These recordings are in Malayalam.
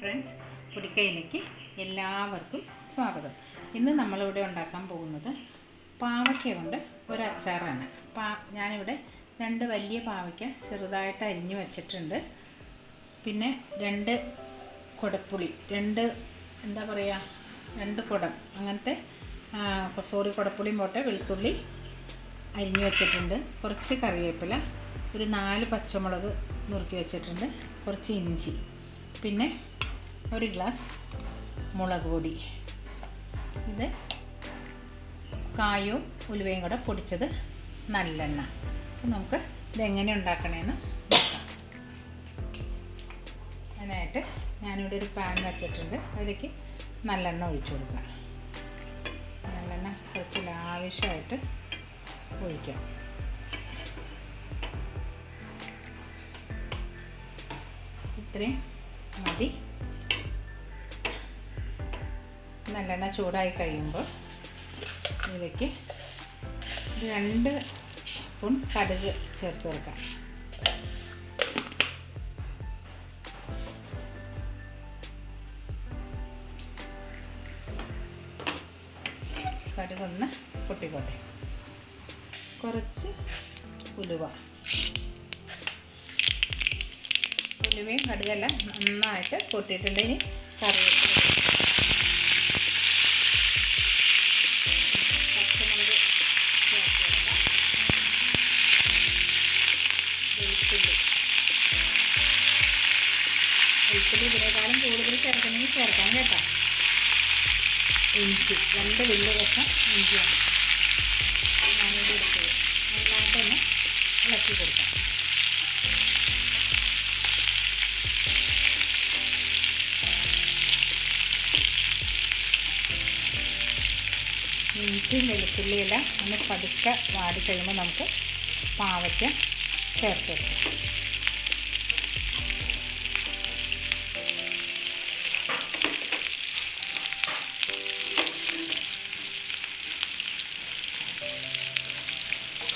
ഫ്രണ്ട്സ് പുടിക്കയിലേക്ക് എല്ലാവർക്കും സ്വാഗതം. ഇന്ന് നമ്മളിവിടെ ഉണ്ടാക്കാൻ പോകുന്നത് പാവയ്ക്ക കൊണ്ട് ഒരു അച്ചാറാണ്. പാ ഞാനിവിടെ രണ്ട് വലിയ പാവയ്ക്ക ചെറുതായിട്ട് അരിഞ്ഞു വച്ചിട്ടുണ്ട്. പിന്നെ രണ്ട് കുടപ്പുളി രണ്ട് എന്താ പറയുക രണ്ട് കുടം അങ്ങനത്തെ സോറി കുടപ്പുളിയും പോട്ടെ വെളുത്തുള്ളി അരിഞ്ഞു വെച്ചിട്ടുണ്ട്. കുറച്ച് കറിവേപ്പില ഒരു നാല് പച്ചമുളക് നുറുക്കി വെച്ചിട്ടുണ്ട്. കുറച്ച് ഇഞ്ചി. പിന്നെ ഒരു ഗ്ലാസ് മുളക് പൊടി. ഇത് കായവും ഉലുവയും കൂടെ പൊടിച്ചത് നല്ലെണ്ണ. നമുക്ക് ഇതെങ്ങനെ ഉണ്ടാക്കണമെന്ന് നോക്കാം. അതിനായിട്ട് ഞാനിവിടെ ഒരു പാൻ വെച്ചിട്ടുണ്ട്. അതിലേക്ക് നല്ലെണ്ണ ഒഴിച്ചു കൊടുക്കാം. നല്ലെണ്ണ കുറച്ച് ലാവശ്യമായിട്ട് ഒഴിക്കാം. ഇത്രയും മതി. നല്ലെണ്ണ ചൂടായി കഴിയുമ്പോൾ ഇതിലേക്ക് രണ്ട് സ്പൂൺ കടുക് ചേർത്ത് കൊടുക്കാം. കടുകൊന്ന് പൊട്ടിക്കോട്ടെ. കുറച്ച് ഉലുവ. ഉലുവയും കടുകെല്ലാം നന്നായിട്ട് പൊട്ടിയിട്ടുണ്ട്. ഇനി വെളുത്തുള്ളി വെളുത്തുള്ളി ഇതിനേക്കാളും കൂടുതൽ ചേർക്കണമെങ്കിൽ ചേർക്കാം കേട്ടോ. ഇഞ്ചി രണ്ട് വലിയ കഷ്ണം ഇഞ്ചിയാണ്. ഞാനിവിടെ ഇഞ്ചിയും വെളുത്തുള്ളിയെല്ലാം ഒന്ന് പതുക്കെ വാടി കഴിയുമ്പോൾ നമുക്ക് പാവയ്ക്ക ചേർത്ത്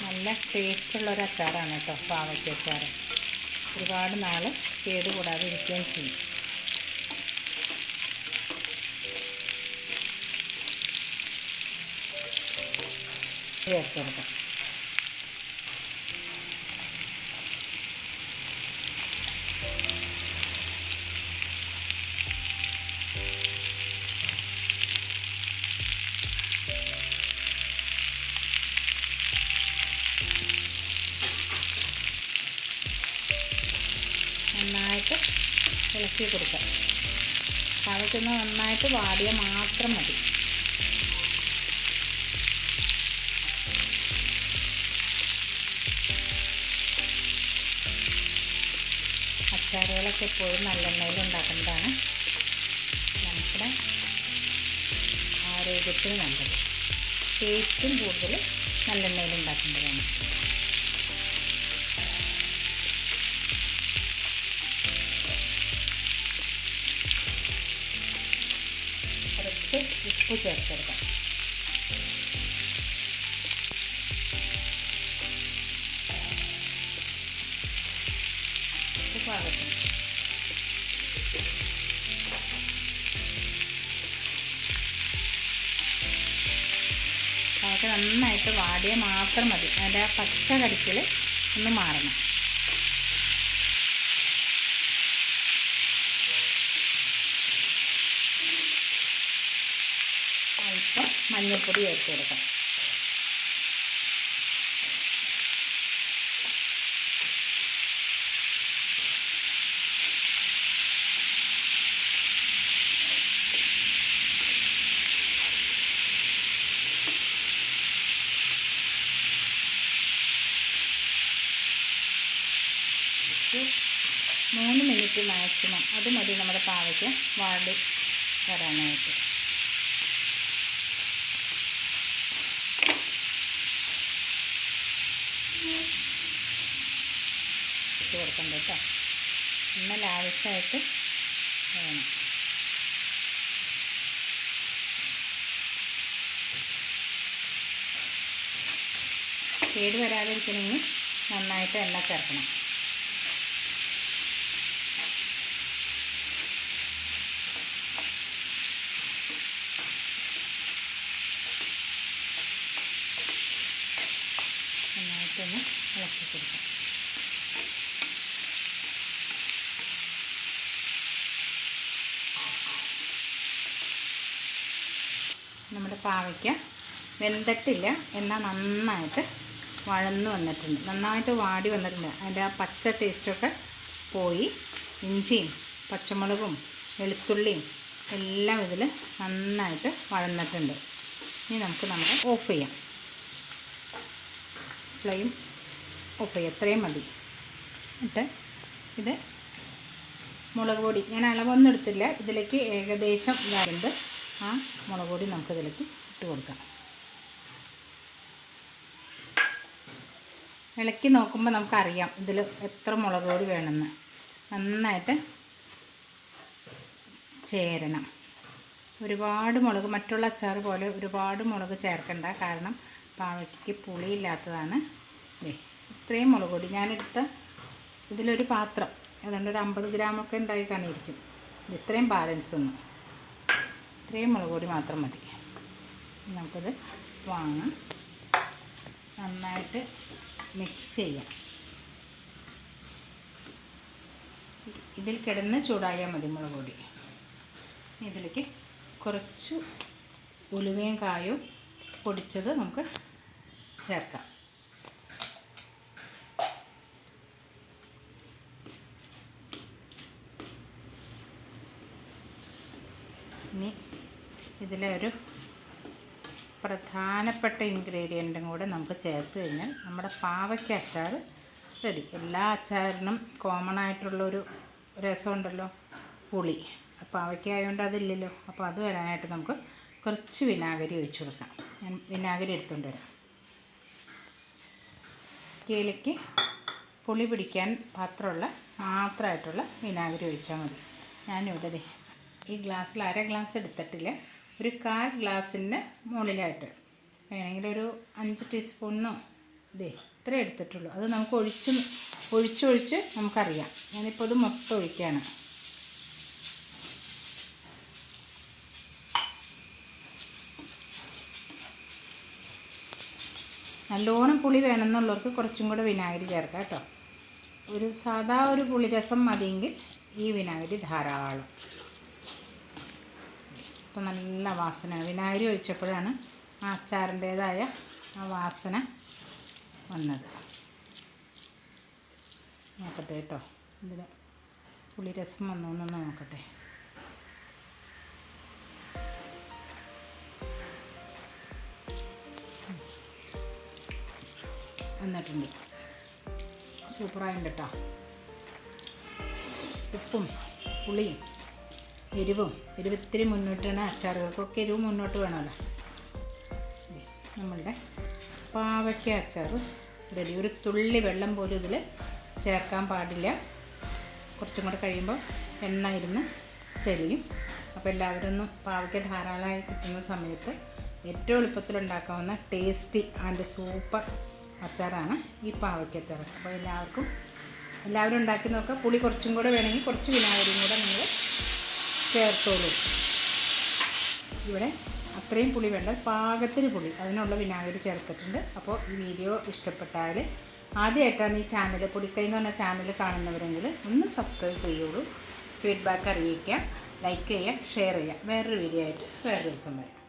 നല്ല നല്ല ടേസ്റ്റുള്ളൊരു അച്ചാറാണ് കേട്ടോ പാവയ്ക്ക അച്ചാർ ഒരുപാട് നാൾ കേടുകൂടാതെ ഇരിക്കുകയും ചെയ്യും. ചേർത്ത് കൊടുക്കാം. ഇളക്കി കൊടുക്കാം. പാവയ്ക്കൊന്ന് നന്നായിട്ട് വാടിയാൽ മാത്രം മതി. അച്ചാറുകളൊക്കെ എപ്പോഴും നല്ലെണ്ണയിൽ ഉണ്ടാക്കുന്നതാണ്. നമ്മുടെ ആരോഗ്യത്തിന് നല്ലത്. ടേസ്റ്റും കൂടുതൽ നല്ലെണ്ണയിൽ ഉണ്ടാക്കേണ്ടതാണ് ഉപ്പ് ചേർത്തെടുക്കാം നന്നായിട്ട് വാടിയ മാത്രം മതി. അതിന്റെ ആ പച്ച കടിക്കൽ ഒന്ന് മാറണം. അല്പം മഞ്ഞൾപ്പൊടി ചേർത്ത് കൊടുക്കാം. മൂന്ന് മിനിറ്റ് മാക്സിമം. അത് മതി നമ്മുടെ പാവയ്ക്ക് വാടി വരാനായിട്ട്. കൊടുക്കണ്ട കേട്ടോ. എണ്ണ ലാവശ്യമായിട്ട് വേണം. കേട് വരാതിരിക്കണമെങ്കിൽ നന്നായിട്ട് എണ്ണ ചേർക്കണം. നന്നായിട്ടൊന്ന് ഇളക്കി കൊടുക്കാം. നമ്മുടെ പാവയ്ക്ക വെന്തട്ടില്ല. എന്നാൽ നന്നായിട്ട് വഴന്നു വന്നിട്ടുണ്ട്. നന്നായിട്ട് വാടി വന്നിട്ടുണ്ട്. അതിന്റെ ആ പച്ച ടേസ്റ്റൊക്കെ പോയി. ഇഞ്ചിയും പച്ചമുളകും വെളുത്തുള്ളിയും എല്ലാം ഇതിൽ നന്നായിട്ട് വഴന്നിട്ടുണ്ട്. ഇനി നമുക്ക് നമ്മുടെ ഓഫ് ചെയ്യാം. ഫ്ലെയിം ഓഫ് ചെയ്യാം. എത്രയും മതി. എന്നിട്ട് ഇത് മുളക് പൊടി. ഞാൻ അളവൊന്നും എടുത്തില്ല. ഇതിലേക്ക് ഏകദേശം ഇതായത് ആ മുളക് പൊടി നമുക്കിതിലേക്ക് ഇട്ട് കൊടുക്കാം. ഇളക്കി നോക്കുമ്പോൾ നമുക്കറിയാം ഇതിൽ എത്ര മുളക് പൊടി വേണമെന്ന് നന്നായിട്ട് ചേരണം. ഒരുപാട് മുളക് മറ്റുള്ള അച്ചാർ പോലെ ഒരുപാട് മുളക് ചേർക്കണ്ട. കാരണം പാവയ്ക്ക് പുളിയില്ലാത്തതാണ്. ഇത്രയും മുളക് പൊടി ഞാനെടുത്ത ഇതിലൊരു പാത്രം. അതുകൊണ്ട് ഒരു അമ്പത് ഗ്രാമൊക്കെ ഉണ്ടായി കാണിയിരിക്കും. ഇത് ഇത്രയും ബാലൻസ് ഒന്നും. ഇത്രയും മുളക് പൊടി മാത്രം മതി. നമുക്കത് വാങ്ങാം. നന്നായിട്ട് മിക്സ് ചെയ്യാം. ഇതിൽ കിടന്ന് ചൂടായാൽ മതി മുളക് പൊടി. ഇതിലേക്ക് കുറച്ച് ഉലുവയും കായും പൊടിച്ചത് നമുക്ക് ചേർക്കാം ഇനി ഇതിലെ ഒരു പ്രധാനപ്പെട്ട ഇൻഗ്രീഡിയന്റും കൂടെ നമുക്ക് ചേർത്ത് കഴിഞ്ഞാൽ നമ്മുടെ പാവയ്ക്ക അച്ചാർ റെഡി. എല്ലാ അച്ചാറിനും കോമൺ ആയിട്ടുള്ളൊരു രസമുണ്ടല്ലോ പുളി. പാവയ്ക്ക ആയതുകൊണ്ട് അതില്ലല്ലോ. അപ്പോൾ അത് വരാനായിട്ട് നമുക്ക് കുറച്ച് വിനാഗിരി ഒഴിച്ചു കൊടുക്കാം. ഞാൻ വിനാഗിരി എടുത്തുകൊണ്ട് വരാം. കേലയ്ക്ക് പുളി പിടിക്കാൻ പാത്രമുള്ള മാത്രമായിട്ടുള്ള വിനാഗിരി ഒഴിച്ചാൽ മതി. ഞാനിവിടെ ഈ ഗ്ലാസ്സിൽ അര ഗ്ലാസ് എടുത്തിട്ടില്ല. ഒരു കാൽ ഗ്ലാസ്സിന് മുകളിലായിട്ട് വേണമെങ്കിൽ ഒരു അഞ്ച് ടീസ്പൂണിനോ ഇതേ ഇത്രേ എടുത്തിട്ടുള്ളൂ. അത് നമുക്ക് ഒഴിച്ച് ഒഴിച്ചൊഴിച്ച് നമുക്കറിയാം. ഞാനിപ്പോൾ ഇത് മൊത്തം ഒഴിക്കുകയാണ്. നല്ലോണം പുളി വേണമെന്നുള്ളവർക്ക് കുറച്ചും കൂടെ വിനാഗിരി ചേർക്കാം കേട്ടോ. ഒരു സാധാ ഒരു പുളിരസം മതിയെങ്കിൽ ഈ വിനാഗിരി ധാരാളം. അപ്പോൾ നല്ല വാസന. വിനാഗിരി ഒഴിച്ചപ്പോഴാണ് ആ അച്ചാറിന്റേതായ ആ വാസന വന്നത്. നോക്കട്ടെ കേട്ടോ. ഇതിൽ പുളിരസം വന്നു എന്നൊന്ന് നോക്കട്ടെ. വന്നിട്ടുണ്ട്. സൂപ്പറായിട്ടുണ്ട് കേട്ടോ. ഉപ്പും പുളിയും. എരിവും എരിവ് ഇത്തിരി മുന്നോട്ടാണ് അച്ചാറുകൾക്കൊക്കെ എരിവ് മുന്നോട്ട് വേണമല്ലോ. നമ്മളുടെ പാവയ്ക്ക അച്ചാർ റെഡി ഒരു തുള്ളി വെള്ളം പോലും ഇതിൽ ചേർക്കാൻ പാടില്ല. കുറച്ചും കൂടെ കഴിയുമ്പോൾ എണ്ണ ഇരുന്ന് തെളിയും. അപ്പോൾ എല്ലാവരും ഒന്ന് പാവയ്ക്ക ധാരാളമായി കിട്ടുന്ന സമയത്ത് ഏറ്റവും എളുപ്പത്തിൽ ഉണ്ടാക്കാവുന്ന ടേസ്റ്റി ആൻഡ് സൂപ്പർ അച്ചാറാണ് ഈ പാവയ്ക്ക അച്ചാർ അപ്പോൾ എല്ലാവർക്കും എല്ലാവരും ഉണ്ടാക്കി നോക്കുക പുളി കുറച്ചും കൂടെ വേണമെങ്കിൽ കുറച്ച് വിനാഗിരിയും കൂടെ നിങ്ങൾ ചേർത്തോളൂ. ഇവിടെ അത്രയും പുളി വേണ്ട പാകത്തിന് പുളി. അതിനുള്ള വിനാഗിരി ചേർത്തിട്ടുണ്ട്. അപ്പോൾ ഈ വീഡിയോ ഇഷ്ടപ്പെട്ടാൽ ആദ്യമായിട്ടാണ് ഈ ചാനൽ പൊടിക്കൈ എന്ന് പറഞ്ഞ ചാനൽ കാണുന്നവരെങ്കിൽ ഒന്ന് സബ്സ്ക്രൈബ് ചെയ്യുള്ളൂ ഫീഡ്ബാക്ക് അറിയിക്കുക ലൈക്ക് ചെയ്യുക ഷെയർ ചെയ്യുക. വേറൊരു വീഡിയോ ആയിട്ട് വേറൊരു ദിവസം വരാം.